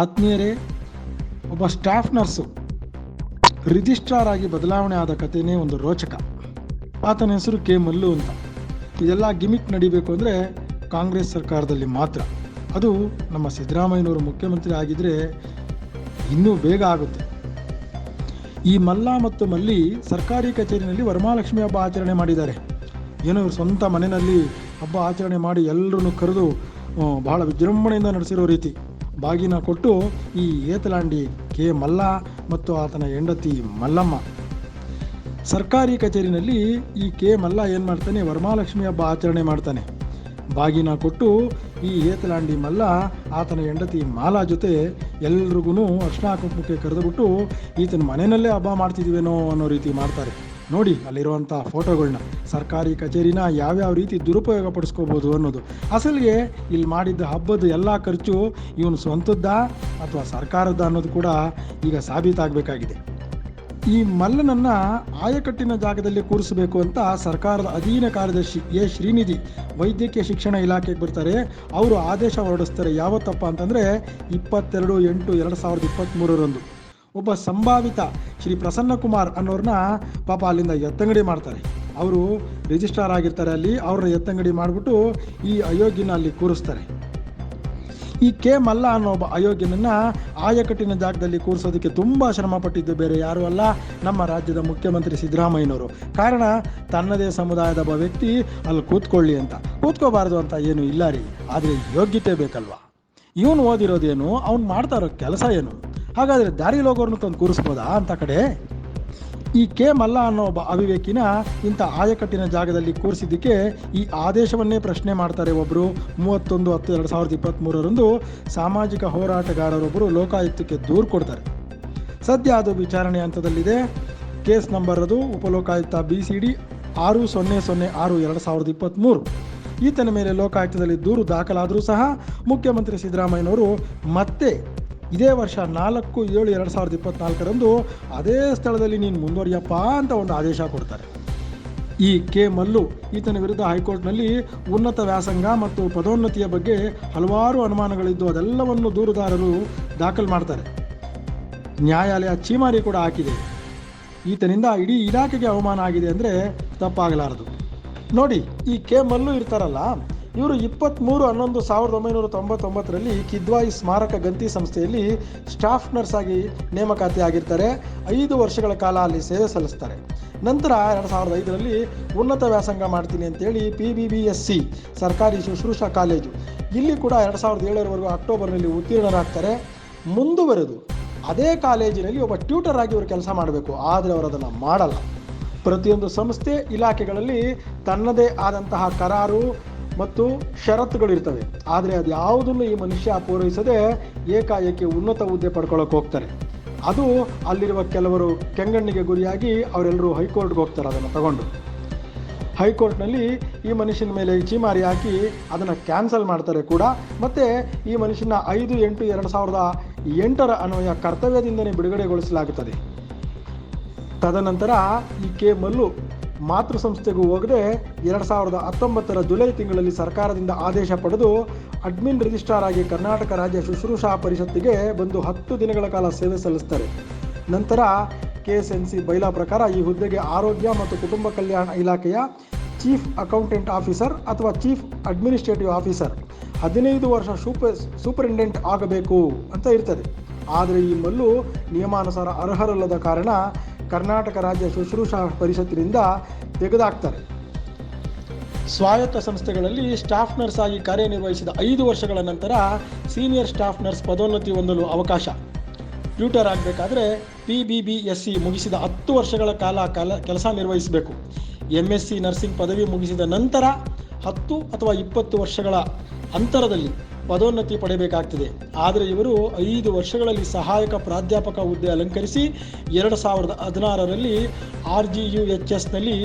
ಆತ್ಮೀಯರೇ, ಒಬ್ಬ staff nurse registrar ಆಗಿ ಬದಲಾವಣೆ ಆದ ಕಥೆನೇ ಒಂದು ರೋಚಕ. ಆತನ ಹೆಸರು ಕೆ. ಮಲ್ಲು ಅಂತ. ಇದೆಲ್ಲ ಗಿಮಿಕ್ ನಡಿಬೇಕು ಅಂದರೆ ಕಾಂಗ್ರೆಸ್ ಸರ್ಕಾರದಲ್ಲಿ ಮಾತ್ರ. ಅದು ನಮ್ಮ ಸಿದ್ದರಾಮಯ್ಯನವರು ಮುಖ್ಯಮಂತ್ರಿ ಆಗಿದ್ದರೆ ಇನ್ನೂ ಬೇಗ ಆಗುತ್ತೆ. ಈ ಮಲ್ಲ ಮತ್ತು ಮಲ್ಲಿ ಸರ್ಕಾರಿ ಕಚೇರಿನಲ್ಲಿ ವರಮಹಾಲಕ್ಷ್ಮಿ ಹಬ್ಬ ಆಚರಣೆ ಮಾಡಿದ್ದಾರೆ. ಏನೋ ಸ್ವಂತ ಮನೆಯಲ್ಲಿ ಹಬ್ಬ ಆಚರಣೆ ಮಾಡಿ ಎಲ್ಲರನ್ನು ಕರೆದು ಬಹಳ ವಿಜೃಂಭಣೆಯಿಂದ ನಡೆಸಿರೋ ರೀತಿ. ಬಾಗಿನ ಕೊಟ್ಟು ಈ ಏತಲಾಂಡಿ ಕೆ ಮಲ್ಲ ಮತ್ತು ಆತನ ಹೆಂಡತಿ ಮಲ್ಲಮ್ಮ. ಸರ್ಕಾರಿ ಕಚೇರಿನಲ್ಲಿ ಈ ಕೆ ಮಲ್ಲ ಏನು ಮಾಡ್ತಾನೆ? ವರಮಹಾಲಕ್ಷ್ಮಿ ಹಬ್ಬ ಆಚರಣೆ ಮಾಡ್ತಾನೆ. ಬಾಗಿನ ಕೊಟ್ಟು ಈ ಏತಲಾಂಡಿ ಮಲ್ಲ, ಆತನ ಹೆಂಡತಿ ಮಾಲಾ ಜೊತೆ ಎಲ್ರಿಗೂ ಅರ್ಶಿನ ಕುಂಕುಮಕ್ಕೆ ಕರೆದುಬಿಟ್ಟು ಈತನ ಮನೆಯಲ್ಲೇ ಹಬ್ಬ ಮಾಡ್ತಿದ್ದೀವೇನೋ ಅನ್ನೋ ರೀತಿ ಮಾಡ್ತಾರೆ. ನೋಡಿ, ಅಲ್ಲಿರುವಂಥ ಫೋಟೋಗಳನ್ನ ಸರ್ಕಾರಿ ಕಚೇರಿನ ಯಾವ್ಯಾವ ರೀತಿ ದುರುಪಯೋಗ ಪಡಿಸ್ಕೋಬೋದು ಅನ್ನೋದು. ಅಸಲಿಗೆ ಇಲ್ಲಿ ಮಾಡಿದ್ದ ಹಬ್ಬದ ಎಲ್ಲ ಖರ್ಚು ಇವನು ಸ್ವಂತದ್ದ ಅಥವಾ ಸರ್ಕಾರದ ಅನ್ನೋದು ಕೂಡ ಈಗ ಸಾಬೀತಾಗಬೇಕಾಗಿದೆ. ಈ ಮಲ್ಲನನ್ನ ಆಯಕಟ್ಟಿನ ಜಾಗದಲ್ಲಿ ಕೂರಿಸಬೇಕು ಅಂತ ಸರ್ಕಾರದ ಅಧೀನ ಕಾರ್ಯದರ್ಶಿ ಎ. ಶ್ರೀನಿಧಿ ವೈದ್ಯಕೀಯ ಶಿಕ್ಷಣ ಇಲಾಖೆಗೆ ಬರ್ತಾರೆ. ಅವರು ಆದೇಶ ಹೊರಡಿಸ್ತಾರೆ ಯಾವತ್ತಪ್ಪ ಅಂತಂದರೆ ಇಪ್ಪತ್ತೆರಡು ಎಂಟು ಎರಡು ಸಾವಿರದ ಇಪ್ಪತ್ತ್ಮೂರರಂದು ಒಬ್ಬ ಸಂಭಾವಿತ ಶ್ರೀ ಪ್ರಸನ್ನ ಕುಮಾರ್ ಅನ್ನೋರನ್ನ ಪಾಪ ಅಲ್ಲಿಂದ ಎತ್ತಂಗಡಿ ಮಾಡ್ತಾರೆ. ಅವರು ರಿಜಿಸ್ಟ್ರಾರ್ ಆಗಿರ್ತಾರೆ ಅಲ್ಲಿ, ಅವ್ರನ್ನ ಎತ್ತಂಗಡಿ ಮಾಡಿಬಿಟ್ಟು ಈ ಅಯೋಗ್ಯನ ಅಲ್ಲಿ ಕೂರಿಸ್ತಾರೆ. ಈ ಕೆ ಮಲ್ಲ ಅನ್ನೋ ಒಬ್ಬ ಅಯೋಗ್ಯನನ್ನ ಆಯಕಟ್ಟಿನ ಜಾಗದಲ್ಲಿ ಕೂರಿಸೋದಕ್ಕೆ ತುಂಬ ಶ್ರಮ ಪಟ್ಟಿದ್ದು ಬೇರೆ ಯಾರೂ ಅಲ್ಲ, ನಮ್ಮ ರಾಜ್ಯದ ಮುಖ್ಯಮಂತ್ರಿ ಸಿದ್ದರಾಮಯ್ಯನವರು. ಕಾರಣ, ತನ್ನದೇ ಸಮುದಾಯದ ಒಬ್ಬ ವ್ಯಕ್ತಿ ಅಲ್ಲಿ ಕೂತ್ಕೊಳ್ಳಿ ಅಂತ. ಕೂತ್ಕೋಬಾರ್ದು ಅಂತ ಏನು ಇಲ್ಲ ರೀ. ಆದರೆ ಯೋಗ್ಯತೆ ಬೇಕಲ್ವಾ? ಇವನು ಓದಿರೋದೇನು, ಅವ್ನು ಮಾಡ್ತಾ ಇರೋ ಕೆಲಸ ಏನು? ಹಾಗಾದರೆ ದಾರಿ ಹೋಗೋರ್ನು ತಂದು ಕೂರಿಸ್ಬೋದಾ ಅಂತ ಕಡೆ? ಈ ಕೆ ಮಲ್ಲ ಅನ್ನೋ ಒಬ್ಬ ಅವಿವೇಕಿನ ಇಂಥ ಆಯಕಟ್ಟಿನ ಜಾಗದಲ್ಲಿ ಕೂರಿಸಿದ್ದಕ್ಕೆ ಈ ಆದೇಶವನ್ನೇ ಪ್ರಶ್ನೆ ಮಾಡ್ತಾರೆ ಒಬ್ಬರು ಮೂವತ್ತೊಂದು ಹತ್ತು ಎರಡು ಸಾವಿರದ ಇಪ್ಪತ್ತ್ಮೂರರಂದು ಸಾಮಾಜಿಕ ಹೋರಾಟಗಾರರೊಬ್ಬರು ಲೋಕಾಯುಕ್ತಕ್ಕೆ ದೂರು ಕೊಡ್ತಾರೆ. ಸದ್ಯ ಅದು ವಿಚಾರಣೆ ಹಂತದಲ್ಲಿದೆ. ಕೇಸ್ ನಂಬರ್ ಅದು, ಉಪಲೋಕಾಯುಕ್ತ ಬಿ ಸಿ ಡಿ ಆರು ಸೊನ್ನೆ ಸೊನ್ನೆ ಆರು ಎರಡು ಸಾವಿರದ ಇಪ್ಪತ್ತ್ಮೂರು. ಈತನ ಮೇಲೆ ಲೋಕಾಯುಕ್ತದಲ್ಲಿ ದೂರು ದಾಖಲಾದರೂ ಸಹ ಮುಖ್ಯಮಂತ್ರಿ ಸಿದ್ದರಾಮಯ್ಯನವರು ಮತ್ತೆ ಇದೇ ವರ್ಷ ನಾಲ್ಕು ಏಳು ಎರಡು ಸಾವಿರದ ಇಪ್ಪತ್ನಾಲ್ಕರಂದು ಅದೇ ಸ್ಥಳದಲ್ಲಿ ನೀನು ಮುಂದುವರಿಯಪ್ಪ ಅಂತ ಒಂದು ಆದೇಶ ಕೊಡ್ತಾರೆ. ಈ ಕೆ ಮಲ್ಲು ಈತನ ವಿರುದ್ಧ ಹೈಕೋರ್ಟ್ನಲ್ಲಿ ಉನ್ನತ ವ್ಯಾಸಂಗ ಮತ್ತು ಪದೋನ್ನತಿಯ ಬಗ್ಗೆ ಹಲವಾರು ಅನುಮಾನಗಳಿದ್ದು ಅದೆಲ್ಲವನ್ನು ದೂರುದಾರರು ದಾಖಲು ಮಾಡ್ತಾರೆ. ನ್ಯಾಯಾಲಯ ಚೀಮಾರಿ ಕೂಡ ಹಾಕಿದೆ. ಈತನಿಂದ ಇಡೀ ಇಲಾಖೆಗೆ ಅವಮಾನ ಆಗಿದೆ ಅಂದರೆ ತಪ್ಪಾಗಲಾರದು. ನೋಡಿ, ಈ ಕೆ ಮಲ್ಲು ಇರ್ತಾರಲ್ಲ ಇವರು ಇಪ್ಪತ್ತ್ಮೂರು ಹನ್ನೊಂದು ಸಾವಿರದ ಒಂಬೈನೂರ ತೊಂಬತ್ತೊಂಬತ್ತರಲ್ಲಿ ಕಿದ್ವಾಯಿ ಸ್ಮಾರಕ ಗಂತಿ ಸಂಸ್ಥೆಯಲ್ಲಿ ಸ್ಟಾಫ್ ನರ್ಸ್ ಆಗಿ ನೇಮಕಾತಿ ಆಗಿರ್ತಾರೆ. ಐದು ವರ್ಷಗಳ ಕಾಲ ಅಲ್ಲಿ ಸೇವೆ ಸಲ್ಲಿಸ್ತಾರೆ. ನಂತರ ಎರಡು ಸಾವಿರದ ಐದರಲ್ಲಿ ಉನ್ನತ ವ್ಯಾಸಂಗ ಮಾಡ್ತೀನಿ ಅಂತೇಳಿ P B B S C ಸರ್ಕಾರಿ ಶುಶ್ರೂಷಾ ಕಾಲೇಜು. ಇಲ್ಲಿ ಕೂಡ ಎರಡು ಸಾವಿರದ ಏಳರವರೆಗೂ ಅಕ್ಟೋಬರ್ನಲ್ಲಿ ಉತ್ತೀರ್ಣರಾಗ್ತಾರೆ. ಮುಂದುವರೆದು ಅದೇ ಕಾಲೇಜಿನಲ್ಲಿ ಒಬ್ಬ ಟ್ಯೂಟರ್ ಆಗಿ ಇವರು ಕೆಲಸ ಮಾಡಬೇಕು. ಆದರೆ ಅವರು ಅದನ್ನು ಮಾಡಲ್ಲ. ಪ್ರತಿಯೊಂದು ಸಂಸ್ಥೆ ಇಲಾಖೆಗಳಲ್ಲಿ ತನ್ನದೇ ಆದಂತಹ ಕರಾರು ಮತ್ತು ಷರತ್ತುಗಳಿರ್ತವೆ ಆದರೆ ಅದು ಯಾವುದನ್ನು ಈ ಮನುಷ್ಯ ಪೂರೈಸದೆ ಏಕಾಏಕಿ ಉನ್ನತ ಹುದ್ದೆ ಪಡ್ಕೊಳ್ಳೋಕೆ ಹೋಗ್ತಾರೆ. ಅದು ಅಲ್ಲಿರುವ ಕೆಲವರು ಕೆಂಗಣ್ಣಿಗೆ ಗುರಿಯಾಗಿ ಅವರೆಲ್ಲರೂ ಹೈಕೋರ್ಟ್ಗೆ ಹೋಗ್ತಾರೆ ಅದನ್ನು ತಗೊಂಡು. ಹೈಕೋರ್ಟ್ನಲ್ಲಿ ಈ ಮನುಷ್ಯನ ಮೇಲೆ ಚೀಮಾರಿ ಹಾಕಿ ಅದನ್ನು ಕ್ಯಾನ್ಸಲ್ ಮಾಡ್ತಾರೆ ಕೂಡ. ಮತ್ತು ಈ ಮನುಷ್ಯನ ಐದು ಎಂಟು ಎರಡು ಸಾವಿರದ ಎಂಟರ ಅನ್ವಯ ಕರ್ತವ್ಯದಿಂದಲೇ ಬಿಡುಗಡೆಗೊಳಿಸಲಾಗುತ್ತದೆ. ತದನಂತರ ಈ ಕೆ ಮಲ್ಲು ಮಾತೃ ಸಂಸ್ಥೆಗೂ ಹೋಗದೆ ಎರಡು ಸಾವಿರದ ಹತ್ತೊಂಬತ್ತರ ಜುಲೈ ತಿಂಗಳಲ್ಲಿ ಸರ್ಕಾರದಿಂದ ಆದೇಶ ಪಡೆದು ಅಡ್ಮಿನ್ ರಿಜಿಸ್ಟ್ರಾರ್ ಆಗಿ ಕರ್ನಾಟಕ ರಾಜ್ಯ ಶುಶ್ರೂಷಾ ಪರಿಷತ್ತಿಗೆ ಬಂದು ಹತ್ತು ದಿನಗಳ ಕಾಲ ಸೇವೆ ಸಲ್ಲಿಸ್ತಾರೆ. ನಂತರ K S N C bylaw ಪ್ರಕಾರ ಈ ಹುದ್ದೆಗೆ ಆರೋಗ್ಯ ಮತ್ತು ಕುಟುಂಬ ಕಲ್ಯಾಣ ಇಲಾಖೆಯ ಚೀಫ್ ಅಕೌಂಟೆಂಟ್ ಆಫೀಸರ್ ಅಥವಾ ಚೀಫ್ ಅಡ್ಮಿನಿಸ್ಟ್ರೇಟಿವ್ ಆಫೀಸರ್. ಹದಿನೈದು ವರ್ಷ ಸೂಪರ್ ಸೂಪರಿಂಟೆಂಡೆಂಟ್ ಆಗಬೇಕು ಅಂತ ಇರ್ತದೆ. ಆದರೆ ಈ ಮಲ್ಲು ನಿಯಮಾನುಸಾರ ಅರ್ಹರಲ್ಲದ ಕಾರಣ ಕರ್ನಾಟಕ ರಾಜ್ಯ ಶುಶ್ರೂಷಾ ಪರಿಷತ್ತಿನಿಂದ ತೆಗೆದಾಕ್ತಾರೆ ಸ್ವಾಯತ್ತ ಸಂಸ್ಥೆಗಳಲ್ಲಿ ಸ್ಟಾಫ್ ನರ್ಸ್ ಆಗಿ ಕಾರ್ಯನಿರ್ವಹಿಸಿದ ಐದು ವರ್ಷಗಳ ನಂತರ ಸೀನಿಯರ್ ಸ್ಟಾಫ್ ನರ್ಸ್ ಪದೋನ್ನತಿ ಹೊಂದಲು ಅವಕಾಶ. ಟ್ಯೂಟರ್ ಆಗಬೇಕಾದ್ರೆ P B B S C ಮುಗಿಸಿದ ಹತ್ತು ವರ್ಷಗಳ ಕಾಲ ಕಾಲ ಕೆಲಸ ನಿರ್ವಹಿಸಬೇಕು. ಎಂ ಎಸ್ ಸಿ ನರ್ಸಿಂಗ್ ಪದವಿ ಮುಗಿಸಿದ ನಂತರ ಹತ್ತು ಅಥವಾ ಇಪ್ಪತ್ತು ವರ್ಷಗಳ ಅಂತರದಲ್ಲಿ ಪದೋನ್ನತಿ ಪಡೆಯಬೇಕಾಗ್ತದೆ. ಆದರೆ ಇವರು ಐದು ವರ್ಷಗಳಲ್ಲಿ ಸಹಾಯಕ ಪ್ರಾಧ್ಯಾಪಕ ಹುದ್ದೆ ಅಲಂಕರಿಸಿ ಎರಡು ಸಾವಿರದ ಹದಿನಾರರಲ್ಲಿ ಆರ್ ಜಿ ಯು ಎಚ್ ಎಸ್ನಲ್ಲಿ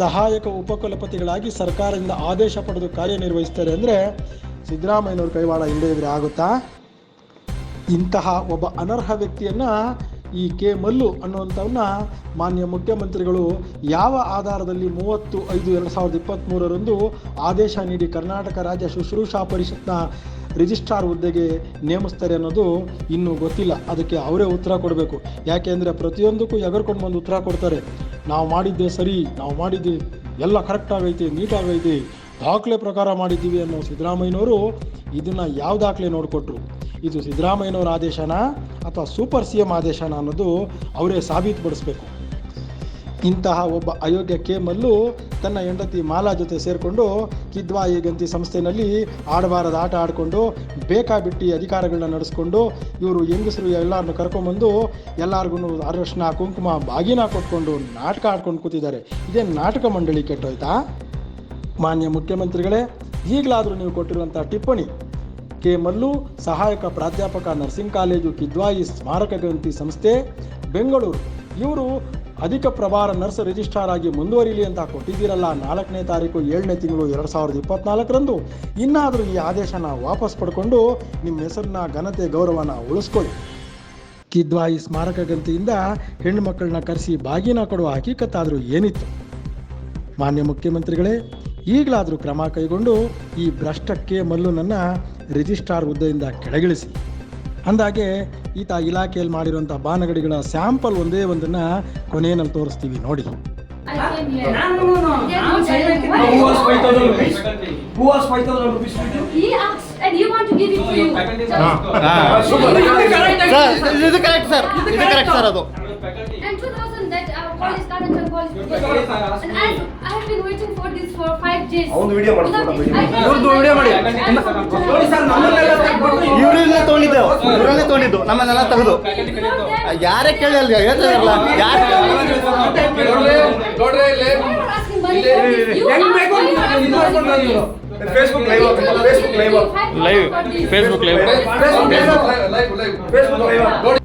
ಸಹಾಯಕ ಉಪಕುಲಪತಿಗಳಾಗಿ ಸರ್ಕಾರದಿಂದ ಆದೇಶ ಪಡೆದು ಕಾರ್ಯನಿರ್ವಹಿಸ್ತಾರೆ ಅಂದರೆ ಸಿದ್ದರಾಮಯ್ಯನವ್ರ ಕೈವಾಡ ಇಲ್ಲದೇ ಇದ್ರೆ ಆಗುತ್ತಾ? ಇಂತಹ ಒಬ್ಬ ಅನರ್ಹ ವ್ಯಕ್ತಿಯನ್ನು ಈ ಕೆ ಮಲ್ಲು ಅನ್ನುವಂಥವನ್ನ ಮಾನ್ಯ ಮುಖ್ಯಮಂತ್ರಿಗಳು ಯಾವ ಆಧಾರದಲ್ಲಿ ಮೂವತ್ತು ಐದು ಎರಡು ಸಾವಿರದ ಇಪ್ಪತ್ತ್ಮೂರರಂದು ಆದೇಶ ನೀಡಿ ಕರ್ನಾಟಕ ರಾಜ್ಯ ಶುಶ್ರೂಷಾ ಪರಿಷತ್ನ ರಿಜಿಸ್ಟ್ರಾರ್ ಹುದ್ದೆಗೆ ನೇಮಿಸ್ತಾರೆ ಅನ್ನೋದು ಇನ್ನೂ ಗೊತ್ತಿಲ್ಲ. ಅದಕ್ಕೆ ಅವರೇ ಉತ್ತರ ಕೊಡಬೇಕು. ಯಾಕೆಂದರೆ ಪ್ರತಿಯೊಂದಕ್ಕೂ ಎಗರ್ಕೊಂಡು ಬಂದು ಉತ್ತರ ಕೊಡ್ತಾರೆ. ನಾವು ಮಾಡಿದ್ದೆ ಸರಿ, ನಾವು ಮಾಡಿದ್ದೆ ಎಲ್ಲ ಕರೆಕ್ಟ್ ಆಗೈತಿ ನೀಟಾಗೈತಿ ದಾಖಲೆ ಪ್ರಕಾರ ಮಾಡಿದ್ದೀವಿ ಅನ್ನೋ ಸಿದ್ದರಾಮಯ್ಯನವರು ಇದನ್ನು ಯಾವ ದಾಖಲೆ ನೋಡಿಕೊಟ್ರು? ಇದು ಸಿದ್ದರಾಮಯ್ಯನವರ ಆದೇಶನ ಅಥವಾ ಸೂಪರ್ ಸಿ ಎಂ ಆದೇಶನ ಅನ್ನೋದು ಅವರೇ ಸಾಬೀತುಪಡಿಸ್ಬೇಕು. ಇಂತಹ ಒಬ್ಬ ಅಯೋಗ್ಯ ಕೆ ಮಲ್ಲು ತನ್ನ ಹೆಂಡತಿ ಮಾಲಾ ಜೊತೆ ಸೇರಿಕೊಂಡು ಕಿದ್ವಾ ಗಂತಿ ಸಂಸ್ಥೆಯಲ್ಲಿ ಆಡಬಾರದ ಆಟ ಆಡಿಕೊಂಡು ಬೇಕಾಬಿಟ್ಟಿ ಅಧಿಕಾರಗಳನ್ನ ನಡೆಸ್ಕೊಂಡು ಇವರು ಹೆಂಗಸರು ಎಲ್ಲರನ್ನು ಕರ್ಕೊಂಬಂದು ಎಲ್ಲರಿಗೂ ಅರಶಿನ, ಕುಂಕುಮ, ಬಾಗಿನ ಕೊಟ್ಕೊಂಡು ನಾಟಕ ಆಡ್ಕೊಂಡು ಕೂತಿದ್ದಾರೆ. ಇದೇ ನಾಟಕ ಮಂಡಳಿ ಕೆಟ್ಟೋಯ್ತಾ? ಮಾನ್ಯ ಮುಖ್ಯಮಂತ್ರಿಗಳೇ, ಈಗಲಾದರೂ ನೀವು ಕೊಟ್ಟಿರುವಂಥ ಟಿಪ್ಪಣಿ ಕೆ ಮಲ್ಲು, ಸಹಾಯಕ ಪ್ರಾಧ್ಯಾಪಕ ನರ್ಸಿಂಗ್ ಕಾಲೇಜು, ಕಿದ್ವಾಯಿ ಸ್ಮಾರಕ ಗ್ರಂಥಿ ಸಂಸ್ಥೆ, ಬೆಂಗಳೂರು. ಇವರು ಅಧಿಕ ಪ್ರಭಾರ ನರ್ಸ್ ರಿಜಿಸ್ಟ್ರಾರ್ ಆಗಿ ಮುಂದುವರಿಲಿ ಅಂತ ಕೊಟ್ಟಿದ್ದೀರಲ್ಲ ನಾಲ್ಕನೇ ತಾರೀಕು, ಏಳನೇ ತಿಂಗಳು ಎರಡು ಸಾವಿರದ ಇಪ್ಪತ್ನಾಲ್ಕರಂದು. ಇನ್ನಾದರೂ ಈ ಆದೇಶನ ವಾಪಸ್ ಪಡ್ಕೊಂಡು ನಿಮ್ಮ ಹೆಸರನ್ನ ಘನತೆ ಗೌರವನ ಉಳಿಸ್ಕೊಳ್ಳಿ. ಕಿದ್ವಾಯಿ ಸ್ಮಾರಕ ಗ್ರಂಥಿಯಿಂದ ಹೆಣ್ಣು ಮಕ್ಕಳನ್ನ ಕರೆಸಿ ಬಾಗಿನ ಕೊಡುವ ಹಕೀಕತ್ತಾದರೂ ಏನಿತ್ತು? ಮಾನ್ಯ ಮುಖ್ಯಮಂತ್ರಿಗಳೇ, ಈಗಲಾದರೂ ಕ್ರಮ ಕೈಗೊಂಡು ಈ ಭ್ರಷ್ಟಕ್ಕೆ ಮಲ್ಲುನನ್ನ ರಿಜಿಸ್ಟ್ರಾರ್ ಹುದ್ದೆಯಿಂದ ಕೆಳಗಿಳಿಸಿ. ಅಂದಾಗೆ ಈತ ಇಲಾಖೆಯಲ್ಲಿ ಮಾಡಿರುವಂತಹ ಬಾನಗಡಿಗಳ ಸ್ಯಾಂಪಲ್ ಒಂದೇ ಒಂದನ್ನ ಕೊನೆಯಲ್ಲಿ ತೋರಿಸ್ತೀವಿ ನೋಡಿ. ಸರ್ ಸರ್ ಸರ್ ಅದು. I I have been waiting ಅವನು ವಿಡಿಯೋ ಇರಲ್ಲ Facebook live Facebook live live live Facebook live